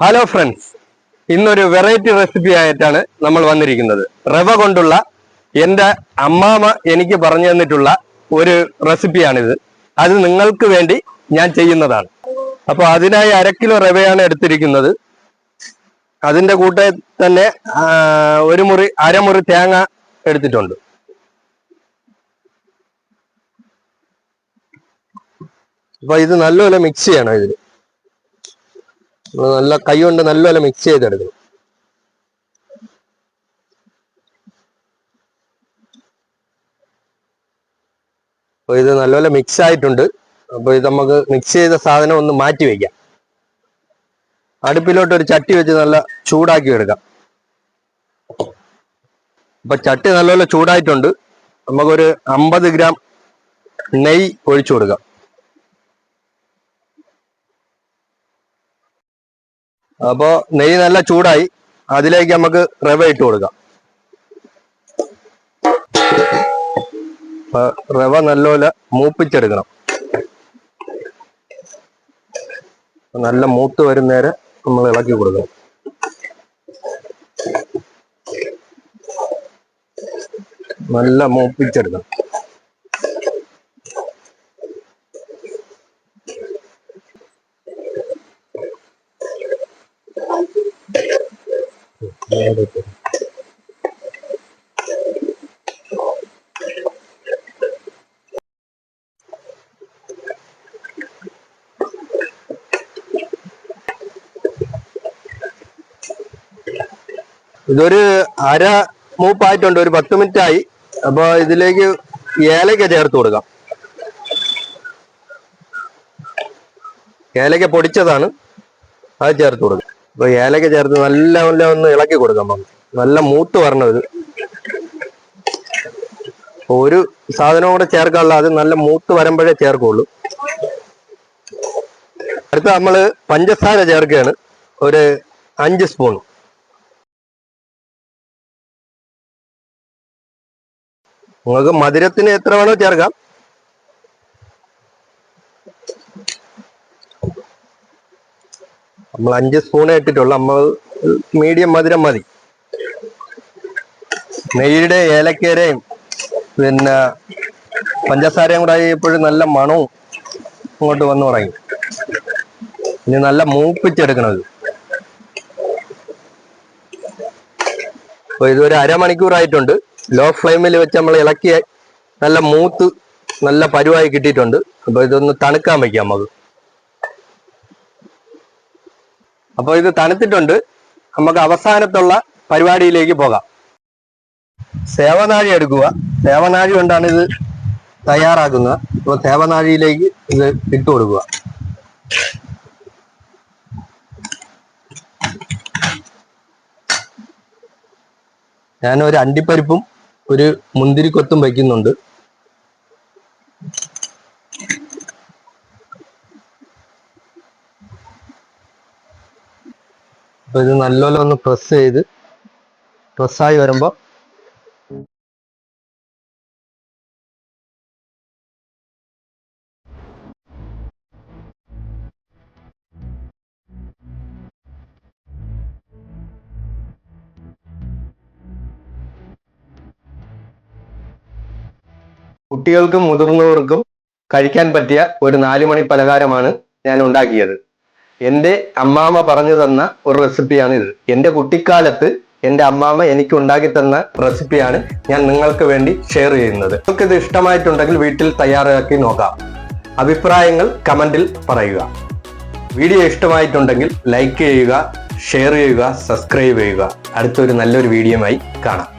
Hello friends ഇന്നൊരു variety recipe ആയിട്ടാണ് നമ്മൾ വന്നിരിക്കുന്നത്. റവ കൊണ്ടുള്ള എന്റെ അമ്മാമ എനിക്ക് പറഞ്ഞു തന്നിട്ടുള്ള ഒരു റെസിപ്പിയാണിത് അത് നിങ്ങൾക്ക് വേണ്ടി ഞാൻ ചെയ്യുന്നതാണ്. അപ്പൊ അതിനായി അര കിലോ റവയാണ് എടുത്തിരിക്കുന്നത്. അതിന്റെ കൂടെ തന്നെ ഒരു മുറി അരമുറി തേങ്ങ എടുത്തിട്ടുണ്ട്. അപ്പൊ ഇത് നല്ലപോലെ മിക്സ് ചെയ്യണം ഇതിൽ നല്ല കൈ കൊണ്ട് നല്ലപോലെ മിക്സ് ചെയ്തെടുക്കണം. അപ്പൊ ഇത് നല്ലപോലെ മിക്സ് ആയിട്ടുണ്ട്. അപ്പൊ ഇത് നമുക്ക് മിക്സ് ചെയ്ത സാധനം ഒന്ന് മാറ്റി വെക്കാം. അടുപ്പിലോട്ട് ഒരു ചട്ടി വെച്ച് നല്ല ചൂടാക്കി എടുക്കാം. അപ്പൊ ചട്ടി നല്ലപോലെ ചൂടായിട്ടുണ്ട്. നമുക്കൊരു അമ്പത് ഗ്രാം നെയ്യ് ഒഴിച്ചു കൊടുക്കാം. അപ്പോ നെയ്യ് നല്ല ചൂടായി. അതിലേക്ക് നമുക്ക് റവ ഇട്ട് കൊടുക്കാം. റവ നല്ലപോലെ മൂപ്പിച്ചെടുക്കണം. നല്ല മൂത്ത് വരുന്നേരെ നമ്മൾ ഇളക്കി കൊടുക്കണം. നല്ല മൂപ്പിച്ചെടുക്കണം. ഇതൊരു അര മൂപ്പായിട്ടുണ്ട് ഒരു പത്ത് മിനിറ്റ് ആയി അപ്പൊ ഇതിലേക്ക് ഏലക്ക ചേർത്ത് കൊടുക്കാം. ഏലക്ക പൊടിച്ചതാണ് അത് ചേർത്ത് കൊടുക്കാം. അപ്പൊ ഏലക്ക ചേർത്ത് നല്ല നല്ല ഒന്ന് ഇളക്കി കൊടുക്കാം നല്ല മൂത്ത് വരണത് ഒരു സാധനവും കൂടെ ചേർക്കാനുള്ള അത് നല്ല മൂത്ത് വരുമ്പോഴേ ചേർക്കുള്ളൂ. അടുത്ത നമ്മൾ പഞ്ചസാര ചേർക്കുകയാണ്. ഒരു അഞ്ച് സ്പൂൺ നിങ്ങൾക്ക് മധുരത്തിന് എത്ര വേണോ ചേർക്കാം. നമ്മൾ അഞ്ച് സ്പൂണേ ഇട്ടിട്ടുള്ളൂ. നമ്മൾ മീഡിയം മധുരം മതി. നെയ്യുടെ ഏലക്കേരയും പിന്നെ പഞ്ചസാരയും കൂടെ ആയപ്പോഴും നല്ല മണവും ഇങ്ങോട്ട് വന്നു തുടങ്ങി. ഇനി നല്ല മൂപ്പിച്ചെടുക്കണത്. അപ്പൊ ഇതൊരു അരമണിക്കൂറായിട്ടുണ്ട്. ലോ ഫ്ലെയിമിൽ വെച്ച് നമ്മൾ ഇളക്കി നല്ല മൂത്ത് നല്ല പരുവായി കിട്ടിയിട്ടുണ്ട്. അപ്പൊ ഇതൊന്ന് തണുക്കാൻ വയ്ക്കാം നമുക്ക്. അപ്പൊ ഇത് തണുത്തിട്ടുണ്ട്. നമുക്ക് അവസാനത്തുള്ള പരിപാടിയിലേക്ക് പോകാം. സേവനാഴി എടുക്കുക. സേവനാഴി കൊണ്ടാണ് ഇത് തയ്യാറാക്കുന്നത്. അപ്പൊ സേവനാഴിയിലേക്ക് ഇത് ഇട്ട് കൊടുക്കുക. ഞാൻ ഒരു അണ്ടിപ്പരിപ്പും ഒരു മുന്തിരി കൊത്തും വയ്ക്കുന്നുണ്ട് അപ്പൊ ഇത് നല്ലപോലെ ഒന്ന് പ്രസ് ചെയ്ത് പ്രസ്സായി വരുമ്പോ കുട്ടികൾക്കും മുതിർന്നവർക്കും കഴിക്കാൻ പറ്റിയ ഒരു നാലുമണി പലഹാരമാണ് ഞാൻ ഉണ്ടാക്കിയത്. എന്റെ അമ്മാമ്മ പറഞ്ഞു തന്ന ഒരു റെസിപ്പിയാണ് ഇത് എന്റെ കുട്ടിക്കാലത്ത് എന്റെ അമ്മാമ്മ എനിക്ക് ഉണ്ടാക്കി തന്ന റെസിപ്പിയാണ് ഞാൻ നിങ്ങൾക്ക് വേണ്ടി ഷെയർ ചെയ്യുന്നത്. നിങ്ങൾക്ക് ഇത് ഇഷ്ടമായിട്ടുണ്ടെങ്കിൽ വീട്ടിൽ തയ്യാറാക്കി നോക്കാം. അഭിപ്രായങ്ങൾ കമന്റിൽ പറയുക. വീഡിയോ ഇഷ്ടമായിട്ടുണ്ടെങ്കിൽ ലൈക്ക് ചെയ്യുക ഷെയർ ചെയ്യുക സബ്സ്ക്രൈബ് ചെയ്യുക. അടുത്തൊരു നല്ലൊരു വീഡിയോയുമായി കാണാം.